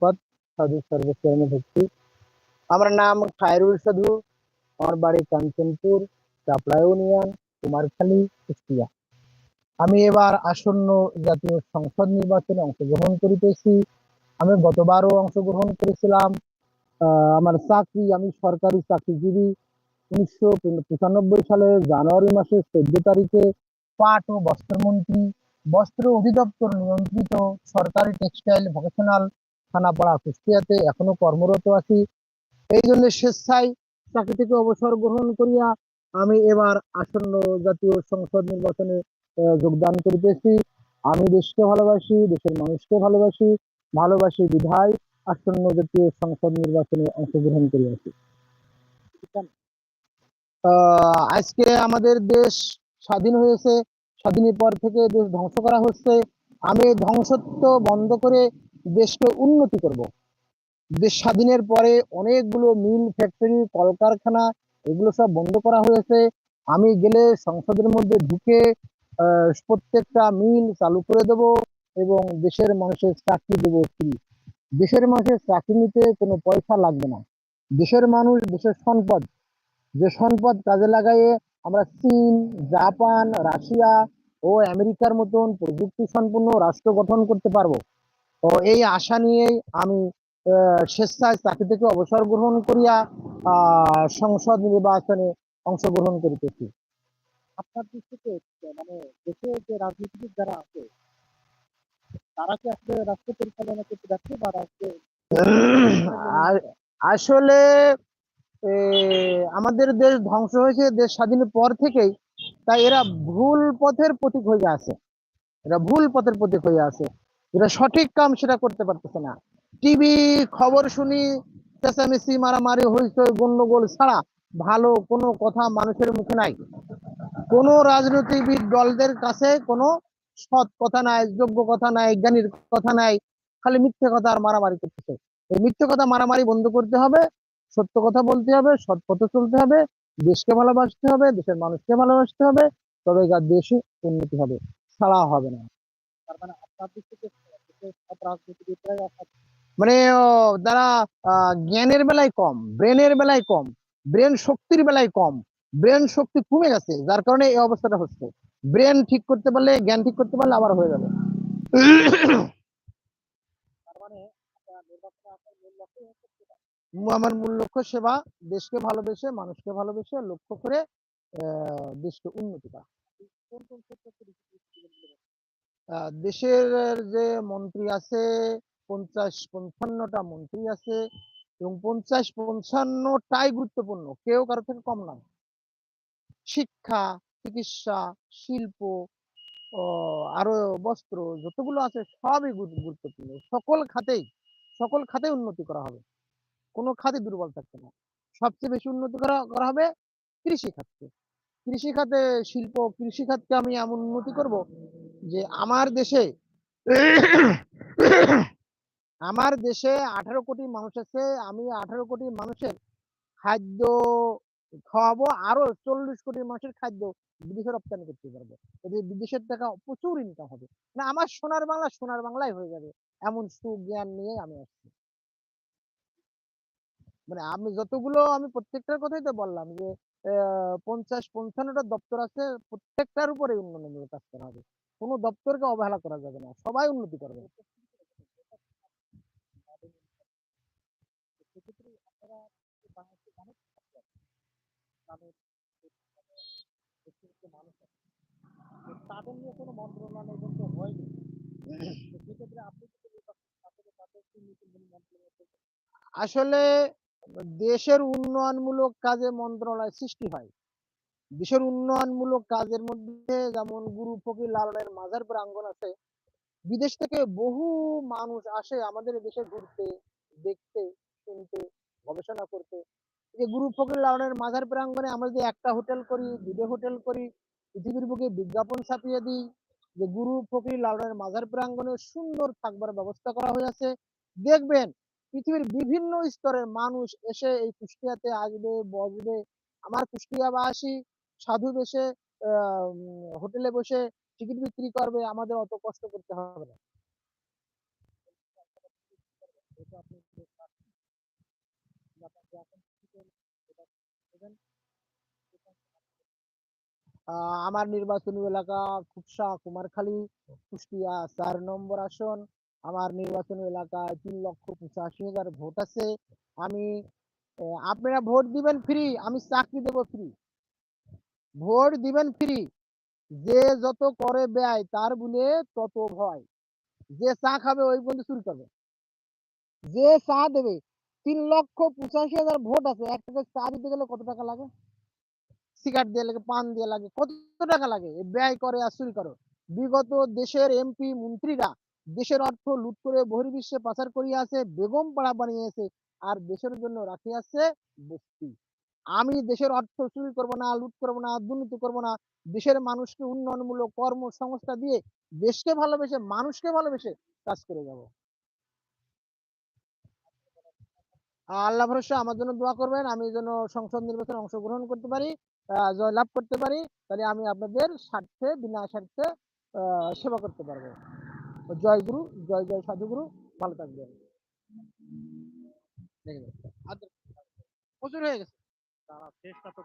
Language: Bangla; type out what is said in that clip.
পদ সাধু সর্বচরণে ভক্তি। আমার নাম খায়রুল সাধু। আমার বাড়ি কাঞ্চনপুর চাপড়া ইউনিয়ন কুমারখালী, কুষ্টিয়া। আমি এবার আসন্ন জাতীয় সংসদ নির্বাচনে অংশগ্রহণ করিতেছি। আমি গতবারও অংশগ্রহণ করেছিলাম। আমার চাকরি, আমি সরকারি চাকরিজীবী। উনিশশো সালের জানুয়ারি মাসের চোদ্দ তারিখে পাট ও বস্ত্রমন্ত্রী, বস্ত্র অধিদপ্তর নিয়ন্ত্রিত সরকারি টেক্সটাইল ভোকেশনাল থানাপাড়া কুষ্টিয়াতে এখনও কর্মরত আছি। এই জন্য স্বেচ্ছায় চাকরি থেকে অবসর গ্রহণ করিয়া আমি এবার আসন্ন জাতীয় সংসদ নির্বাচনে যোগদান করিতেছি। আমি দেশকে ভালোবাসি, দেশের মানুষকে ভালোবাসি ভালোবাসি বিধায় আসন্ন জাতীয় সংসদ নির্বাচনে অংশগ্রহণ করিয়াছি। আজকে আমাদের দেশ স্বাধীন হয়েছে, স্বাধীনের পর থেকে দেশ ধ্বংস করা হচ্ছে। আমি ধ্বংসত্ব বন্ধ করে দেশকে উন্নতি করব। দেশ স্বাধীনের পরে অনেকগুলো মিল ফ্যাক্টরি কলকারখানা, এগুলো সব বন্ধ করা হয়েছে। আমি গেলে সংসদের মধ্যে ঢুকে প্রত্যেকটা মিল চালু করে দেব এবং দেশের মানুষের চাকরি দেব ফ্রি দেশের মানুষের চাকরি নিতে কোনো পয়সা লাগবে না। দেশের মানুষ, দেশের সম্পদ, যে সম্পদ কাজে লাগাইয়ে আমরা চীন, জাপান, রাশিয়া ও আমেরিকার মতন প্রযুক্তি সম্পন্ন রাষ্ট্র গঠন করতে পারব। তো এই আশা নিয়েই আমি স্বেচ্ছায় চাকরি থেকে অবসর গ্রহণ করিয়া সংসদ নির্বাচনে অংশগ্রহণ করিতেছি। আপনার দৃষ্টিতে মানে দেশে যে রাজনীতিবিদ যারা আছে তারা কি আসলে রাষ্ট্র পরিচালনা করতে যাচ্ছে বা রাষ্ট্র আসলে আমাদের দেশ ধ্বংস হয়েছে দেশ স্বাধীনের পর থেকেই তাই এরা ভুল পথের প্রতীক হয়ে আছে। এরা ভুল পথের প্রতীক হয়ে আছে। এরা সঠিক কাম সেটা করতে পারতেছে না। টিভি খবর শুনি চেঁচামেচি মারামারি, হইচই, গন্ডগোল ছাড়া ভালো কোনো কথা মানুষের মুখে নাই। কোনো রাজনীতিবিদ দলদের কাছে কোনো সৎ কথা নাই, যোগ্য কথা নাই, জ্ঞানীর কথা নাই, খালি মিথ্যে কথা আর মারামারি করতেছে। এই মিথ্যে কথা মারামারি বন্ধ করতে হবে, সত্য কথা বলতে হবে, সৎ পথে চলতে হবে, দেশকে ভালোবাসতে হবে, দেশের মানুষকে ভালোবাসতে হবে তবে দেশে উন্নতি হবে, ছাড়া হবে না। মানে যারা জ্ঞানের বেলায় কম, ব্রেনের বেলায় কম, ব্রেন শক্তির বেলায় কম, ব্রেন শক্তি কমে গেছে, যার কারণে এই অবস্থাটা হচ্ছে। ব্রেন ঠিক করতে পারলে, জ্ঞান ঠিক করতে পারলে আবার হয়ে যাবে। তার আমার মূল লক্ষ্য সেবা, দেশকে ভালোবেসে, মানুষকে ভালোবেসে লক্ষ্য করে দেশকে উন্নতি করা। দেশের যে মন্ত্রী আছে, পঞ্চাশ পঞ্চান্নটা মন্ত্রী আছে এবং পঞ্চাশ পঞ্চান্নটাই গুরুত্বপূর্ণ। কেউ কারও থেকে কম নয়। শিক্ষা, চিকিৎসা, শিল্প আরও বস্ত্র যতগুলো আছে সবই গুরুত্বপূর্ণ। সকল খাতেই, সকল খাতে উন্নতি করা হবে। কোনো খাতে দুর্বল থাকবে না। সবচেয়ে বেশি উন্নতি করা করা হবে কৃষি খাতকে। কৃষি খাতে শিল্প, কৃষি খাতকে আমি এমন উন্নতি করব যে আমার দেশে আমার দেশে আঠারো কোটি মানুষ আছে, আমি আঠারো কোটি মানুষের খাদ্য খাওয়াবো, আরও চল্লিশ কোটি মানুষের খাদ্য বিদেশে রপ্তানি করতে পারব। এতে বিদেশের টাকা প্রচুর ইনকাম হবে। না আমার সোনার বাংলা সোনার বাংলায় হয়ে যাবে, এমন সুজ্ঞান নিয়ে আমি আসছি। মানে আমি যতগুলো, আমি প্রত্যেকটার কথাই তো বললাম যে পঞ্চাশ পঞ্চান্নটা দপ্তর আছে, প্রত্যেকটার উপরে উন্নয়নমূলক কাজ করা হবে। কোনো দপ্তরকে অবহেলা করা যাবে না সবাই উন্নতি করবে। তাদের নিয়ে কোনো মন্ত্রণালয় কিন্তু হয়নি সেক্ষেত্রে আপনি? আসলে দেশের উন্নয়নমূলক কাজে মন্ত্রণালয় সৃষ্টি হয়। দেশের উন্নয়নমূলক কাজের মধ্যে যেমন গুরু ফকির লালনের মাজার প্রাঙ্গণ আছে, বিদেশ থেকে বহু মানুষ আসে আমাদের দেশে ঘুরতে, দেখতে, শুনতে, গবেষণা করতে। যে গুরু ফকির লালনের মাজার প্রাঙ্গণে আমরা যে একটা হোটেল করি, দুটো হোটেল করি, পৃথিবীর বুকে বিজ্ঞাপন ছাপিয়ে দিই, যে গুরু ফকির লালনের মাজার প্রাঙ্গনে সুন্দর থাকবার ব্যবস্থা করা হয়েছে দেখবেন পৃথিবীর বিভিন্ন স্তরের মানুষ এসে এই কুষ্টিয়াতে আসবে, বসবে। আমার কুষ্টিয়াবাসী সাধু বেশে হোটেলে বসে টিকিট বিক্রি করবে, আমাদের অত কষ্ট করতে হবে না। আমার নির্বাচনী এলাকা খুবসা কুমারখালী, কুষ্টিয়া চার নম্বর আসন। আমার নির্বাচনী এলাকায় তিন লক্ষ পঁচাশি হাজার ভোট আছে। আমি আপনারা ভোট দিবেন ফ্রি আমি চাকরি দেব ফ্রি ভোট দিবেন ফ্রি। যে যত করে ব্যয়, তার বলে তত ভয় যে চা খাবে, ওই পর্যন্ত চুরি করবে। যে চা দেবে, তিন লক্ষ পঁচাশি হাজার ভোট আছে। এক টাকা চা দিতে গেলে কত টাকা লাগে? সিগারেট দিয়ে লাগে, পান দিয়ে লাগে, কত টাকা লাগে? ব্যয় করে আর চুরি করো। বিগত দেশের এমপি, মন্ত্রীরা দেশের অর্থ লুট করে বহির্বিশ্বে পাচার করিয়াছে বেগম পাড়া বানিয়েছে আর দেশের জন্য রাখিয়াছে বস্তি। আমি দেশের অর্থ চুরি করব না লুট করব না দুর্নীতি করব না। দেশের মানুষকে উন্নয়নমূলক কর্মসংস্থা দিয়ে দেশকে ভালোবেসে মানুষকে ভালোবেসে কাজ করে যাব। আল্লাহ ভরসা আমার জন্য দোয়া করবেন। আমি যেন সংসদ নির্বাচনে অংশগ্রহণ করতে পারি আহ, জয়লাভ করতে পারি তাহলে আমি আপনাদের স্বার্থে বিনা স্বার্থে সেবা করতে পারব। জয় গুরু জয় জয় সাধুগুরু ভালো থাকবেন। দেখে যান। আর প্রচুর হয়ে গেছে তারা চেষ্টা তো